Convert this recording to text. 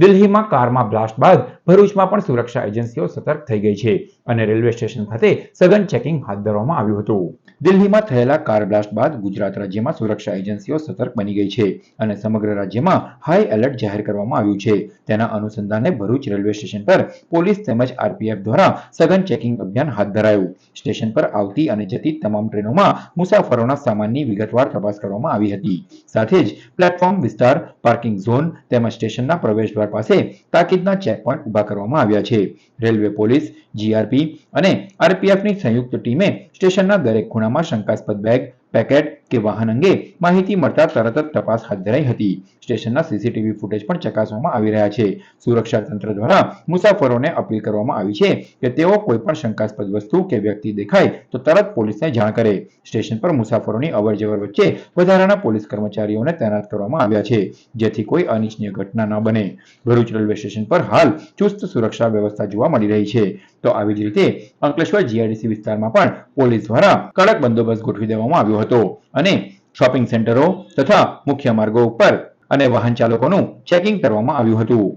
દિલ્હીમાં કારમાં બ્લાસ્ટ બાદ ભરૂચમાં પણ સુરક્ષા એજન્સીઓ સતર્ક થઈ ગઈ છે અને રેલવે સ્ટેશન ખાતે સઘન ચેકિંગ હાથ ધરવામાં આવ્યું હતું. દિલ્હીમાં થયેલા કાર બ્લાસ્ટ બાદ ગુજરાત રાજ્યમાં સુરક્ષા એજન્સીઓ સતર્ક બની ગઈ છે અને સમગ્ર રાજ્યમાં હાઈ એલર્ટ જાહેર કરવામાં આવ્યું છે. તેના અનુસંધાને ભરૂચ રેલવે સ્ટેશન પર પોલીસ તેમજ આરપીએફ દ્વારા સઘન ચેકિંગ અભિયાન હાથ ધરાયું. સ્ટેશન પર આવતી અને જતી તમામ ટ્રેનોમાં મુસાફરોના સામાનની વિગતવાર તપાસ કરવામાં આવી હતી. સાથે જ પ્લેટફોર્મ વિસ્તાર, પાર્કિંગ ઝોન તેમજ સ્ટેશનના પ્રવેશદ્વાર પાસે તાકીદના ચેકપોઇન્ટ ઊભા કરવામાં આવ્યા છે. રેલવે, પોલીસ જીઆરપી અને આરપીએફની સંયુક્ત ટીમે સ્ટેશનના દરેક ખૂણામાં શંકાસ્પદ બેગ, પેકેટ કે વાહન અંગે માહિતી મળતા તરત જ તપાસ હાથ ધરાઈ હતી. સ્ટેશનના સીસીટીવી ફૂટેજ પણ ચકાસવામાં આવી રહ્યા છે. સુરક્ષા તંત્ર દ્વારા મુસાફરોને અપીલ કરવામાં આવી છે કે તેઓ કોઈપણ શંકાસ્પદ વસ્તુ કે વ્યક્તિ દેખાય તો તરત પોલીસને જાણ કરે. સ્ટેશન પર મુસાફરોની અવરજવર વચ્ચે વધારાના પોલીસ કર્મચારીઓને તૈનાત કરવામાં આવ્યા છે, જેથી કોઈ અનિચ્છનીય ઘટના ન બને. ભરૂચ રેલવે સ્ટેશન પર હાલ ચુસ્ત સુરક્ષા વ્યવસ્થા જોવા મળી રહી છે. તો આવી જ રીતે અંકલેશ્વર જીઆઈડીસી વિસ્તારમાં પણ પોલીસ દ્વારા કડક બંદોબસ્ત ગોઠવી દેવામાં આવ્યો હતો. અને શોપિંગ સેન્ટરો તથા મુખ્ય માર્ગો ઉપર અને વાહન ચાલકોનું ચેકિંગ કરવામાં આવ્યું હતું.